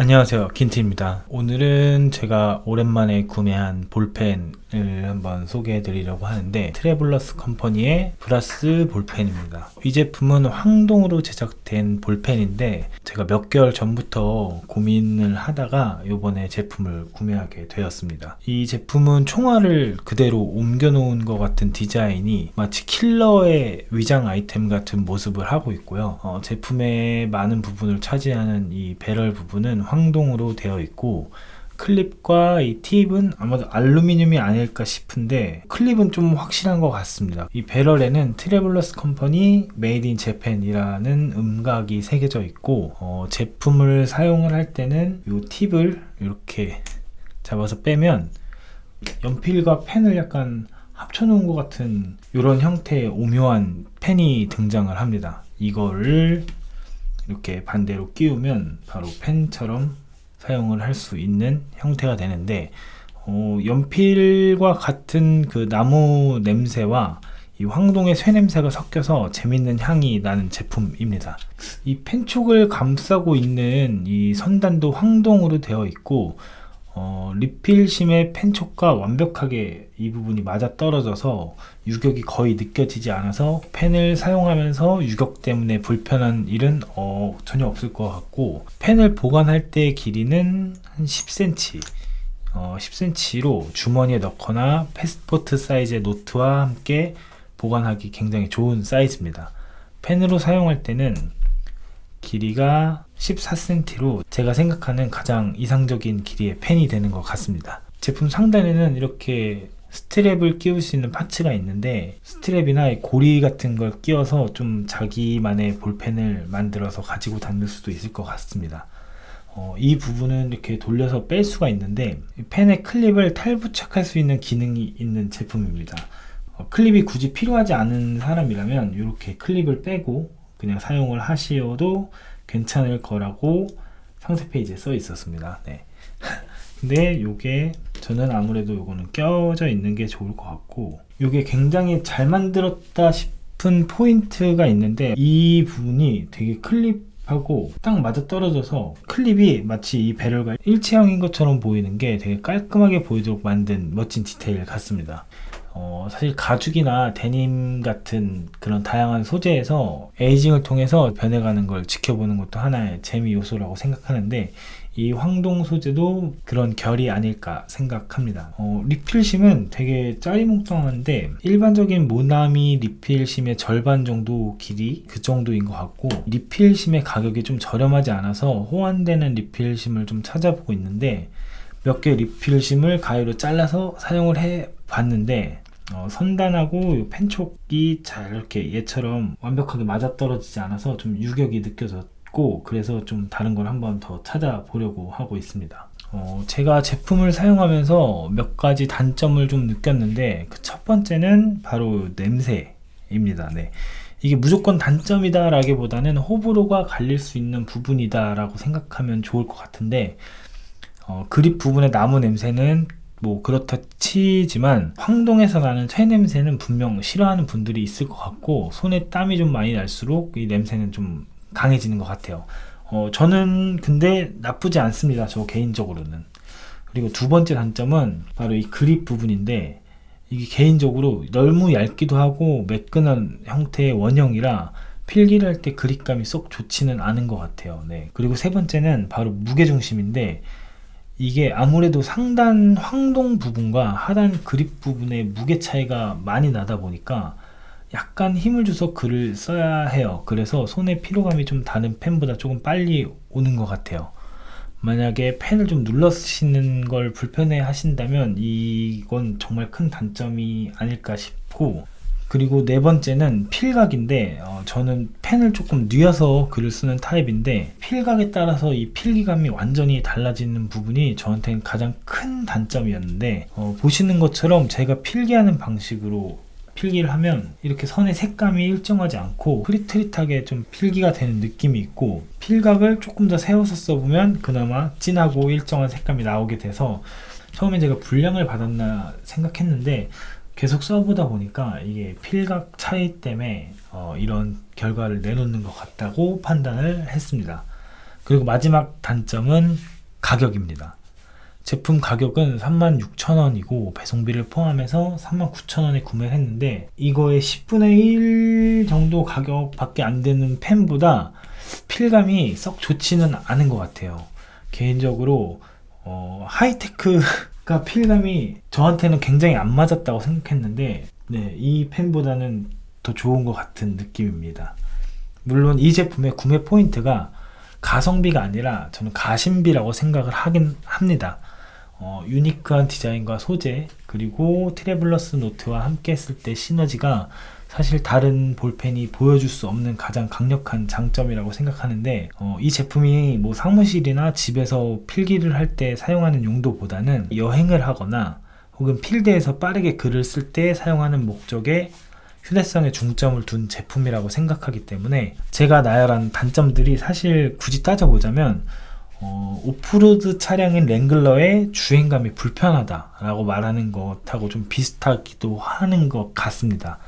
안녕하세요. 긴티입니다. 오늘은 제가 오랜만에 구매한 볼펜 을 한번 소개해 드리려고 하는데 트래블러스 컴퍼니의 브라스 볼펜입니다. 이 제품은 황동으로 제작된 볼펜인데 제가 몇 개월 전부터 고민을 하다가 이번에 제품을 구매하게 되었습니다. 이 제품은 총알을 그대로 옮겨 놓은 것 같은 디자인이 마치 킬러의 위장 아이템 같은 모습을 하고 있고요. 어, 제품의 많은 부분을 차지하는 이 배럴 부분은 황동으로 되어 있고 클립과 이 팁은 아마도 알루미늄이 아닐까 싶은데 클립은 좀 확실한 것 같습니다. 이 배럴에는 트래블러스 컴퍼니 메이드 인 재팬이라는 음각이 새겨져 있고 어, 제품을 사용을 할 때는 이 팁을 이렇게 잡아서 빼면 연필과 펜을 약간 합쳐놓은 것 같은 이런 형태의 오묘한 펜이 등장을 합니다. 이거를 이렇게 반대로 끼우면 바로 펜처럼 사용을 할 수 있는 형태가 되는데 어, 연필과 같은 그 나무 냄새와 이 황동의 쇠 냄새가 섞여서 재밌는 향이 나는 제품입니다. 이 펜촉을 감싸고 있는 이 선단도 황동으로 되어 있고 어, 리필심의 펜촉과 완벽하게 이 부분이 맞아 떨어져서 유격이 거의 느껴지지 않아서 펜을 사용하면서 유격 때문에 불편한 일은 어, 전혀 없을 것 같고 펜을 보관할 때의 길이는 한 10cm 어, 10cm로 주머니에 넣거나 패스포트 사이즈의 노트와 함께 보관하기 굉장히 좋은 사이즈입니다. 펜으로 사용할 때는 길이가 14cm로 제가 생각하는 가장 이상적인 길이의 펜이 되는 것 같습니다. 제품 상단에는 이렇게 스트랩을 끼울 수 있는 파츠가 있는데 스트랩이나 고리 같은 걸 끼워서 좀 자기만의 볼펜을 만들어서 가지고 다닐 수도 있을 것 같습니다. 어, 이 부분은 이렇게 돌려서 뺄 수가 있는데 펜의 클립을 탈부착할 수 있는 기능이 있는 제품입니다. 어, 클립이 굳이 필요하지 않은 사람이라면 이렇게 클립을 빼고 그냥 사용을 하시어도 괜찮을 거라고 상세 페이지에 써 있었습니다. 네. 근데 요게 저는 아무래도 요거는 껴져 있는 게 좋을 것 같고 요게 굉장히 잘 만들었다 싶은 포인트가 있는데 이 부분이 되게 클립하고 딱 맞아 떨어져서 클립이 마치 이 배럴과 일체형인 것처럼 보이는 게 되게 깔끔하게 보이도록 만든 멋진 디테일 같습니다. 어, 사실 가죽이나 데님 같은 그런 다양한 소재에서 에이징을 통해서 변해가는 걸 지켜보는 것도 하나의 재미 요소라고 생각하는데 이 황동 소재도 그런 결이 아닐까 생각합니다. 어, 리필심은 되게 짜리몽땅한데 일반적인 모나미 리필심의 절반 정도 길이 그 정도인 것 같고 리필심의 가격이 좀 저렴하지 않아서 호환되는 리필심을 좀 찾아보고 있는데 몇 개 리필심을 가위로 잘라서 사용을 해 봤는데 어, 선단하고 펜촉이 잘 이렇게 얘처럼 완벽하게 맞아떨어지지 않아서 좀 유격이 느껴졌고 그래서 좀 다른 걸 한번 더 찾아보려고 하고 있습니다. 어, 제가 제품을 사용하면서 몇 가지 단점을 좀 느꼈는데 그 첫 번째는 바로 냄새입니다. 네. 이게 무조건 단점이다 라기보다는 호불호가 갈릴 수 있는 부분이다 라고 생각하면 좋을 것 같은데 어, 그립 부분의 나무 냄새는 뭐 그렇다 치지만 황동에서 나는 쇠 냄새는 분명 싫어하는 분들이 있을 것 같고 손에 땀이 좀 많이 날수록 이 냄새는 좀 강해지는 것 같아요. 어, 저는 근데 나쁘지 않습니다. 저 개인적으로는. 그리고 두 번째 단점은 바로 이 그립 부분인데 이게 개인적으로 너무 얇기도 하고 매끈한 형태의 원형이라 필기를 할 때 그립감이 쏙 좋지는 않은 것 같아요. 네. 그리고 세 번째는 바로 무게중심인데 이게 아무래도 상단 황동 부분과 하단 그립 부분의 무게 차이가 많이 나다 보니까 약간 힘을 줘서 글을 써야 해요. 그래서 손에 피로감이 좀 다른 펜보다 조금 빨리 오는 것 같아요. 만약에 펜을 좀 눌러 쓰시는 걸 불편해 하신다면 이건 정말 큰 단점이 아닐까 싶고 그리고 네 번째는 필각인데 어, 저는 펜을 조금 뉘어서 글을 쓰는 타입인데 필각에 따라서 이 필기감이 완전히 달라지는 부분이 저한테는 가장 큰 단점이었는데 어, 보시는 것처럼 제가 필기하는 방식으로 필기를 하면 이렇게 선의 색감이 일정하지 않고 흐릿흐릿하게 좀 필기가 되는 느낌이 있고 필각을 조금 더 세워서 써보면 그나마 진하고 일정한 색감이 나오게 돼서 처음에 제가 불량을 받았나 생각했는데 계속 써보다 보니까 이게 필각 차이 때문에 어, 이런 결과를 내놓는 것 같다고 판단을 했습니다. 그리고 마지막 단점은 가격입니다. 제품 가격은 36,000원이고 배송비를 포함해서 39,000원에 구매를 했는데 이거의 10분의 1 정도 가격밖에 안 되는 펜보다 필감이 썩 좋지는 않은 것 같아요. 개인적으로 어, 하이테크 가 필감이 저한테는 굉장히 안 맞았다고 생각했는데 네, 이 펜보다는 더 좋은 것 같은 느낌입니다. 물론 이 제품의 구매 포인트가 가성비가 아니라 저는 가심비라고 생각을 하긴 합니다. 어, 유니크한 디자인과 소재 그리고 트래블러스 노트와 함께 했을 때 시너지가 사실 다른 볼펜이 보여줄 수 없는 가장 강력한 장점이라고 생각하는데 어, 이 제품이 뭐 사무실이나 집에서 필기를 할 때 사용하는 용도보다는 여행을 하거나 혹은 필드에서 빠르게 글을 쓸 때 사용하는 목적에 휴대성에 중점을 둔 제품이라고 생각하기 때문에 제가 나열한 단점들이 사실 굳이 따져보자면 어, 오프로드 차량인 랭글러의 주행감이 불편하다라고 말하는 것하고 좀 비슷하기도 하는 것 같습니다.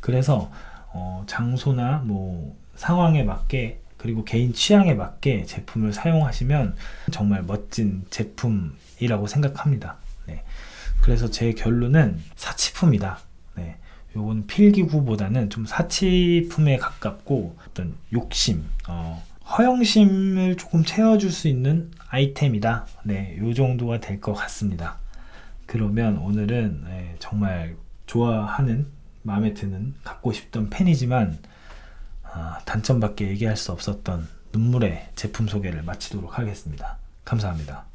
그래서 어, 장소나 뭐 상황에 맞게 그리고 개인 취향에 맞게 제품을 사용하시면 정말 멋진 제품이라고 생각합니다. 네. 그래서 제 결론은 사치품이다. 네. 요건 필기구보다는 좀 사치품에 가깝고 어떤 욕심, 어, 허영심을 조금 채워줄 수 있는 아이템이다. 네, 요 정도가 될 것 같습니다. 그러면 오늘은 네, 정말 좋아하는 마음에 드는 갖고 싶던 펜이지만 아, 단점밖에 얘기할 수 없었던 눈물의 제품 소개를 마치도록 하겠습니다. 감사합니다.